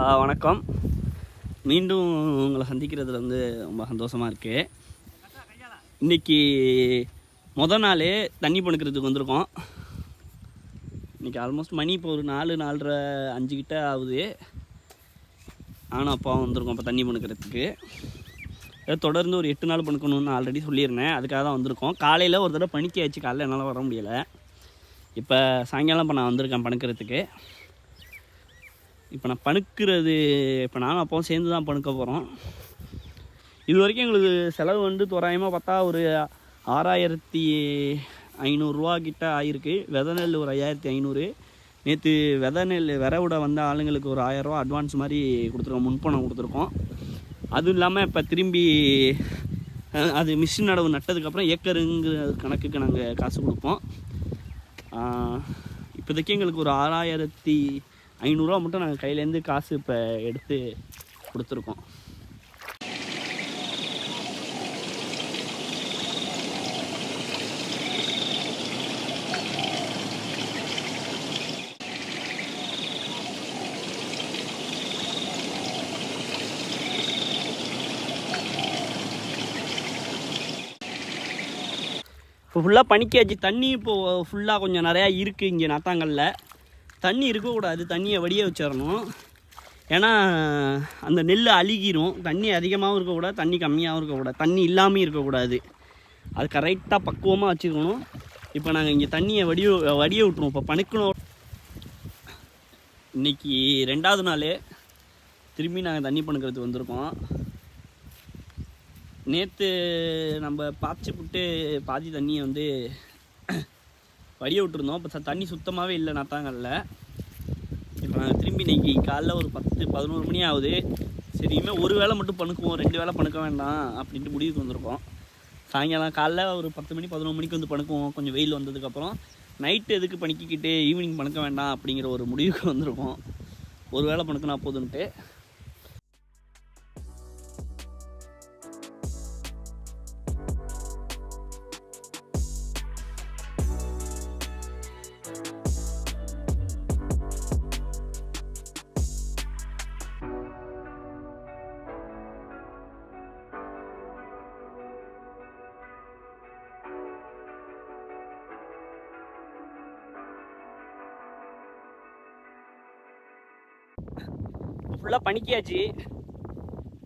ஆ, வணக்கம். மீண்டும் உங்களை சந்திக்கிறதுல வந்து ரொம்ப சந்தோஷமாக இருக்குது இன்றைக்கி முத நாளே தண்ணி பணுக்கிறதுக்கு வந்திருக்கோம். இன்னைக்கு ஆல்மோஸ்ட் மணி இப்போ ஒரு நாலு நாலரை அஞ்சு கிட்ட ஆகுது. நானும் அப்பாவும் வந்திருக்கோம் இப்போ தண்ணி பணுக்கிறதுக்கு ஏதோ தொடர்ந்து ஒரு எட்டு நாள் பணுக்கணும்னு ஆல்ரெடி சொல்லியிருந்தேன். அதுக்காக தான் வந்திருக்கோம். காலையில் ஒரு தடவை பணிக்காச்சு காலையில் என்னால் வர முடியலை. இப்போ சாயங்காலம் இப்போ நான் வந்திருக்கேன் பணுக்கிறதுக்கு இப்போ நான் பணுக்கிறது இப்போ நானும் அப்பாவும் சேர்ந்து தான் பணுக்க போகிறோம் இது வரைக்கும் எங்களுக்கு செலவு வந்து தோராயமாக பார்த்தா ஒரு ஆறாயிரத்தி ஐநூறுரூவா கிட்ட ஆயிருக்கு. வித நெல் ஒரு ஐயாயிரத்தி ஐநூறு. நேற்று வித நெல் விரவிட வந்த ஆளுங்களுக்கு ஒரு ஆயிரரூவா அட்வான்ஸ் மாதிரி கொடுத்துருக்கோம் முன்பணம் கொடுத்துருக்கோம். அதுவும் இல்லாமல் இப்போ திரும்பி அது மிஷின் நடவு நட்டதுக்கப்புறம் ஏக்கருங்கிற கணக்குக்கு நாங்கள் காசு கொடுப்போம். இப்போதைக்கு எங்களுக்கு ஒரு ஆறாயிரத்தி ஐநூறுரூவா மட்டும் நாங்கள் கையிலேருந்து காசு இப்போ எடுத்து கொடுத்துருக்கோம். இப்போ ஃபுல்லாக பனிக்காச்சு தண்ணி இப்போது ஃபுல்லாக கொஞ்சம் நிறையா இருக்குது இங்கே நாத்தாங்கல்ல. தண்ணி இருக்கக்கூடாது தண்ணியை வடிய வச்சிடணும். ஏன்னா அந்த நெல் அழுகிரும். தண்ணி அதிகமாகவும் இருக்கக்கூடாது தண்ணி கம்மியாகவும் இருக்கக்கூடாது. தண்ணி இல்லாமல் இருக்கக்கூடாது. அது கரெக்டாக பக்குவமாக வச்சுக்கணும். இப்போ நாங்கள் இங்கே தண்ணியை வடிய வடிய விட்ருவோம் இப்போ பணுக்கணும் இன்னைக்கு ரெண்டாவது நாள் திரும்பி நாங்கள் தண்ணி பணுக்கிறதுக்கு வந்திருக்கோம். நேற்று நம்ம பாய்ச்சி விட்டு பாதி தண்ணியை வந்து வடிய விட்டுருந்தோம். இப்போ தண்ணி சுத்தமாகவே இல்லை நாத்தாங்கல்ல. இப்போ நாங்கள் திரும்பி இன்னைக்கு காலைல ஒரு பத்து பதினோரு மணி ஆகுது. சரி இனிமேல் ஒரு வேளை மட்டும் பணுக்குவோம். ரெண்டு வேளை பணுக்க வேண்டாம் அப்படின்ட்டு முடிவுக்கு வந்திருக்கோம். சாயங்காலம் காலைல ஒரு பத்து மணி பதினொரு மணிக்கு வந்து பணுக்குவோம். கொஞ்சம் வெயில் வந்ததுக்கப்புறம் நைட்டு எதுக்கு பணிக்கிக்கிட்டு ஈவினிங் பணுக்க வேண்டாம் அப்படிங்கிற ஒரு முடிவுக்கு வந்திருக்கோம். ஒரு வேளை பணுக்கினா போதுன்ட்டு. ஃபுல்லாக பணிக்காச்சு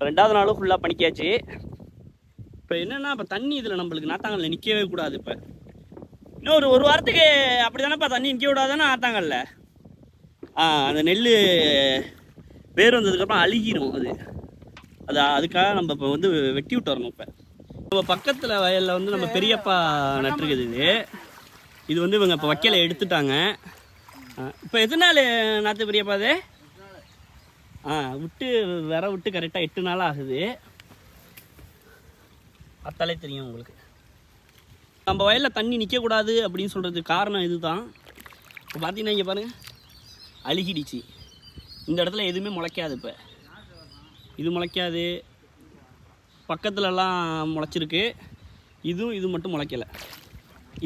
ரெண்டாவது நாளும் ஃபுல்லாக பணிக்காச்சு இப்போ என்னென்னா இப்போ தண்ணி இதில் நம்மளுக்கு நாத்தாங்கல்ல நிற்கவே கூடாது இப்போ. இன்னும் ஒரு ஒரு வாரத்துக்கு அப்படி தானேப்பா தண்ணி நிற்க விடாதானே ஆத்தாங்கல்ல அந்த நெல் வேர் வந்ததுக்கப்புறம் அழுகிடும் அது. அது அதுக்காக நம்ம இப்போ வந்து வெட்டி விட்டு வரணும் இப்போ. நம்ம பக்கத்தில் வயலில் வந்து நம்ம பெரியப்பா நட்டுருக்குது இது. இது வந்து இவங்க இப்போ வைக்கல எடுத்துட்டாங்க. இப்போ எத்தனை நாள் நாற்று பெரியப்பா அது? விட்டு விர விட்டு கரெக்டாக எட்டு நாள் ஆகுது. அத்தாலே தெரியும் உங்களுக்கு. நம்ம வயலில் தண்ணி நிற்கக்கூடாது அப்படின்னு சொல்கிறதுக்கு காரணம் இதுதான். இப்போ பார்த்தீங்கன்னா இங்கே பாருங்கள் அழுகிடுச்சு. இந்த இடத்துல எதுவுமே முளைக்காது இப்போ. இது முளைக்காது. பக்கத்துலலாம் முளைச்சிருக்கு. இதுவும் இது மட்டும் முளைக்கலை.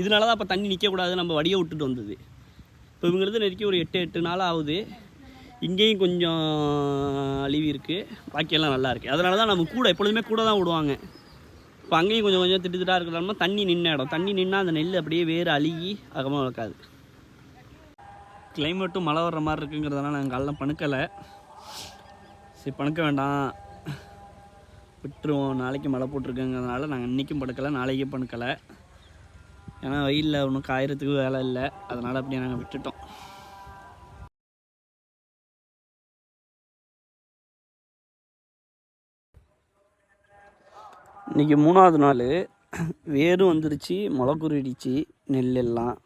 இதனால தான் இப்போ தண்ணி நிற்கக்கூடாது நம்ம வடியை விட்டுட்டு வந்தது. இப்போ இவங்கிறது நெருக்கி ஒரு எட்டு எட்டு நாள் ஆகுது. இங்கேயும் கொஞ்சம் அழிவு இருக்குது பாக்கியெல்லாம் நல்லா இருக்குது அதனால தான் நம்ம கூட எப்பொழுதுமே கூட தான் விடுவாங்க இப்போ அங்கேயும் கொஞ்சம் கொஞ்சம் திட்டு திட்டாக இருக்கிறோம்னா தண்ணி நின்ன இடம். தண்ணி நின்னால் அந்த நெல் அப்படியே வேறு அழுகி அகமாக வளர்க்காது. கிளைமேட்டும் மழை வர்ற மாதிரி இருக்குங்கிறதுனால நாங்கள் காலைல பணுக்கலை சரி பணுக்க வேண்டாம். விட்டுருவோம். நாளைக்கு மழை போட்டிருக்குங்கிறதுனால நாங்கள் இன்றைக்கும் படுக்கலை நாளைக்கும் பணுக்கலை ஏன்னா வெயிலில் ஒன்றும் காயறதுக்கு வேலை இல்லை. அதனால் அப்படியே நாங்கள் விட்டுட்டோம். இன்றைக்கி மூணாவது நாள் வேரும் வந்துருச்சு முளை குருடிச்சு நெல் எல்லாம்